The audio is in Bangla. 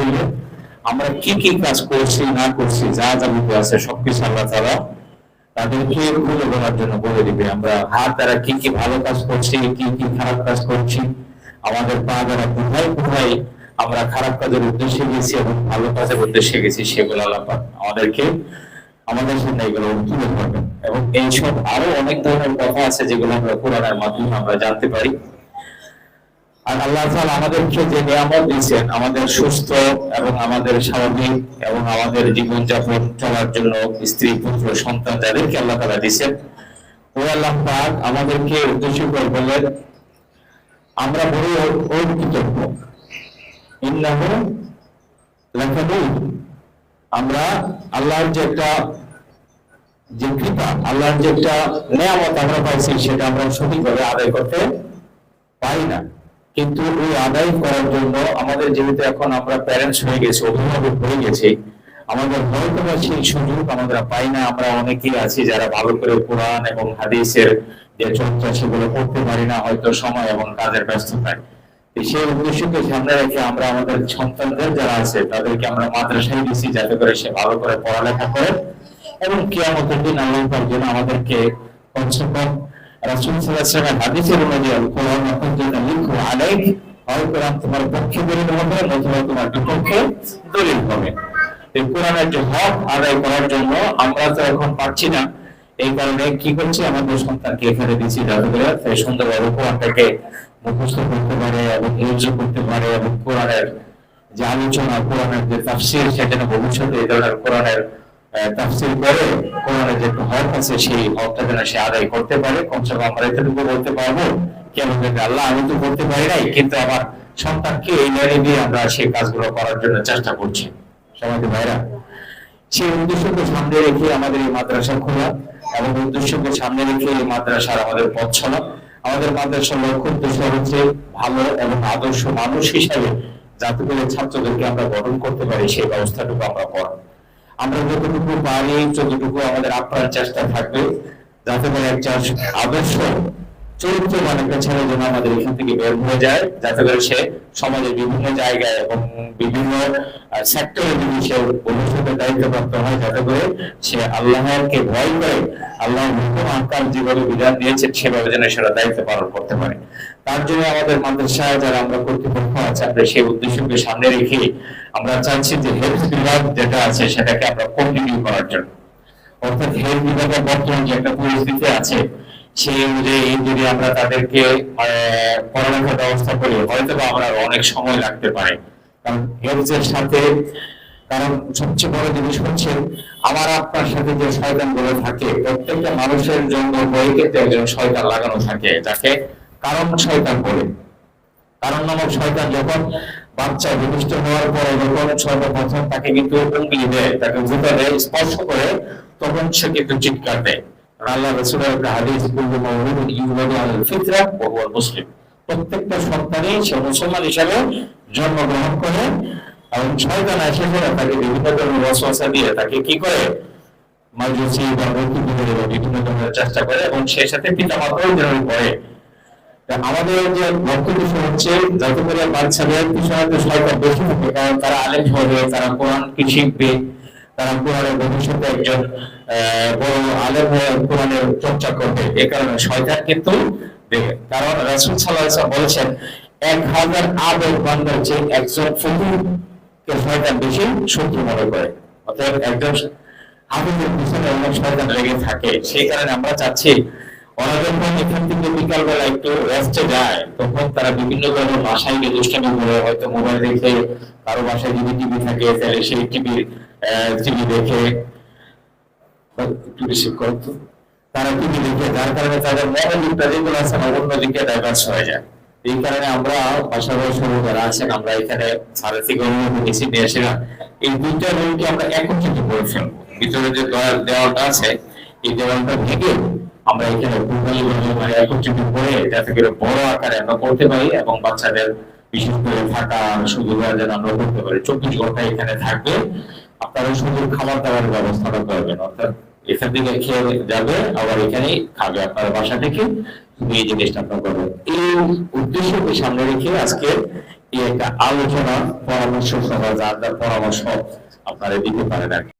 দিলে আমরা কি কি কাজ করছি, না করছি, যা আছে, সবকিছু আল্লাহ তারা তাদেরকে জন্য বলে দিবে। আমরা হাত দ্বারা কি কি ভালো কাজ করছি, কি কি খারাপ কাজ করছি, আমাদের পা দ্বারা কোথায় কোথায় আমরা খারাপ কাজের উদ্দেশ্যে গেছি এবং ভালো কাজের উদ্দেশ্যে গেছি, সেগুলো আল্লাহ আমাদেরকে, আমাদের সামনে এগুলো তুলে ধরবেন। এবং এইসব আরও অনেক ধরনের কথা আছে যেগুলো আমরা কোরআনের মাধ্যমে আমরা জানতে পারি। আর আল্লাহ তাআলা আমাদেরকে যে নিয়ামত দিয়েছেন, আমাদের সুস্থ এবং আমাদের স্বাভাবিক এবং আমাদের জীবনযাপন চলার জন্য স্ত্রী, পুত্র, সন্তান যাদেরকে আল্লাহ তাআলা দিয়েছেন, ও আল্লাহ পাক আমাদেরকে উদ্দেশ্য করে বলেন আমরা বড় অকৃতজ্ঞ। ইন্নাহু লাকাবুর। আমরা আল্লাহর যে একটা যে কৃপা, আল্লাহর যে একটা নেয়ামত আমরা পাইছি, সেটা আমরা সঠিকভাবে আদায় করতে পারি না। কিন্তু ওই আদায় করার জন্য আমাদের যেহেতু এখন আমরা প্যারেন্টস হয়ে গেছি, অভিভাবক হয়ে গেছি, আমাদের হয়তো বা সেই সুযোগ আমরা পাই না। আমরা অনেকেই আছি যারা ভালো করে কোরআন এবং হাদিসের যে চর্চা সেগুলো করতে পারি না, হয়তো সময় এবং কাজের ব্যস্ততায়। সেই উদ্দেশ্যকে সামনে রেখে আমরা আমাদের সন্তানদের যারা আছে, তাদেরকে আমরা মাদ্রাসায় দিচ্ছি যাতে করে সে ভালো করে পড়ালেখা করে এবং কেয়ামতের দিন আল্লাহ যেন আমাদেরকে কমসে কম রাসূল সাল্লাল্লাহু আলাইহি হাদিসের অনুযায়ী তোমার পক্ষে দলিল হবে নতুবা তোমার বিপক্ষে দলিল হবে। এই কোরআনের যে হক আদায় করার জন্য আমরা তো এখন পারছি না। এই কারণে কি করছি? আমাদের সন্তানকে এখানে দিচ্ছি সুন্দরভাবে কোরআনটাকে মুখস্থ করতে পারে এবং ইউজ করতে পারে এবং কোরআনের যে আলোচনা, কোরআনের যে তাফসির, সেটা ভবিষ্যতে এই ধরনের কোরআনের তাফসির করে কোরআনের যে হক আছে, সেই হকটা যেন সে আদায় করতে পারে। কমসে কম আমরা এতটুকু বলতে পারব যে আল্লাহ আমি তো করতে পারি নাই, কিন্তু আমার সন্তানকে এই লাইনে দিয়ে আমরা সেই কাজগুলো করার জন্য চেষ্টা করছি। সমাজ ভাইরা, সেই উদ্দেশ্যকে সামনে রেখে আমাদের এই মাদ্রাসা খোলা এবং উদ্দেশ্যকে সামনে রেখে এই মাদ্রাসার আমাদের পথ চলা। আমাদের মাদ্রাসার লক্ষ্য উদ্দেশ্য হচ্ছে ভালো এবং আদর্শ মানুষ হিসাবে যাতে করে ছাত্রদেরকে আমরা গঠন করতে পারি, সেই ব্যবস্থাটুকু আমরা করা আমরা যতটুকু পারি, যতটুকু আমাদের আপ্রাণ চেষ্টা থাকবে, যাতে করে একটা আদর্শ চরিত্রবান একটা ছেলে যেন আমাদের এখান থেকে বের হয়ে যায়, যাতে করে সে সমাজের বিভিন্ন জায়গায় এবং বিভিন্ন সেক্টরে যদি সে ভবিষ্যতে দায়িত্বপ্রাপ্ত হয়, যাতে করে সে আল্লাহকে ভয় করে আল্লাহ আকার যেভাবে বিধান দিয়েছে সেভাবে যেন সেটা দায়িত্ব পালন করতে পারে। তার জন্য আমাদের মাদ্রাসায় যারা আমরা কর্তৃপক্ষ আছে, আমরা সেই উদ্দেশ্যকে সামনে রেখে আমরা চাচ্ছি যে হেলথ বিভাগ যেটা আছে সেটাকে আমরা কন্টিনিউ করার জন্য। অর্থাৎ হেলথ বিভাগের বর্তমান যে একটা পরিস্থিতি আছে, সেই অনুযায়ী যদি আমরা তাদেরকে পড়ালেখার ব্যবস্থা করি হয়তো বা আমরা অনেক সময় লাগতে পারে। কারণ হেলথের সাথে, কারণ সবচেয়ে বড় জিনিস হচ্ছে, আমার আপনার সাথে যে শয়তানগুলো থাকে, প্রত্যেকটা মানুষের জন্য বই কিন্তু একজন শয়তান লাগানো থাকে, যাকে কারণ শয়তান বলে কারণ নামক শয়তান যখন বাচ্চা ভূমিষ্ঠ হওয়ার পরে যখন সর্বপ্রথম তাকে কিন্তু উঙ্গলি দেয়, তাকে ভূতা দেয়, স্পর্শ করে, তখন সে কিন্তু চিৎকার দেয়। মুসলমান হিসাবে জন্মগ্রহণ করে। করে তাকে বিভিন্ন দিয়ে তাকে কি করে? বিভিন্ন চেষ্টা করে এবং সেই সাথে পিতা মাতাও যেরকম করে আমাদের যে বিষয় হচ্ছে যাতে করে বাচ্চাদের পিছনে সরকার বেশি থাকে কারণ তারা আলেম হবে, তারা কোরআন কি শিখবে, তারা কোরআনের ভবিষ্যতে একজন বড় আলেম হয়ে কোরআনের চর্চা করবে। এ কারণে শয়তান কিন্তু দেখে। কারণ রাসূল ওয়াসাল্লাম বলেছেন, এক হাজার আবেগ বান্দার চেয়ে একজন ফকিরকে শয়তান বেশি শত্রু মনে করে। অর্থাৎ একজন আবেগের পিছনে অনেক শয়তান লেগে থাকে। সেই কারণে আমরা চাচ্ছি ওরা যখন এখান থেকে বিকাল একটু যায়, তখন তারা বিভিন্ন ধরনের হয়তো মোবাইল দেখে, কারও বাসায় যদি টিভি থাকে টিভির টিভি তারা হয়ে যায়। এই কারণে আমরা পাশাপাশি যারা আছেন, আমরা এখানে এসেছিলাম এই আমরা যে দেওয়াল দেওয়ালটা আছে, এই দেওয়ালটা ভেঙে আমরা এখানে প্রণালী মানে একত্রিত করে যাতে করে বড় আকারে আমরা করতে পারি এবং বাচ্চাদের বিশেষ করে থাকা সুবিধা যেন আমরা করতে পারি। চব্বিশ ঘণ্টা এখানে থাকবে। আপনারা শুধু খাবার দাবারের ব্যবস্থাটা করবেন, অর্থাৎ এখান থেকে খেয়ে যাবে, আবার এখানেই খাবে আপনার বাসা থেকে। এই জিনিসটা আপনার করবেন। এই উদ্দেশ্যকে সামনে রেখে আজকে এই একটা আলোচনা, পরামর্শ সভা যার যার পরামর্শ আপনারা দিতে পারেন আর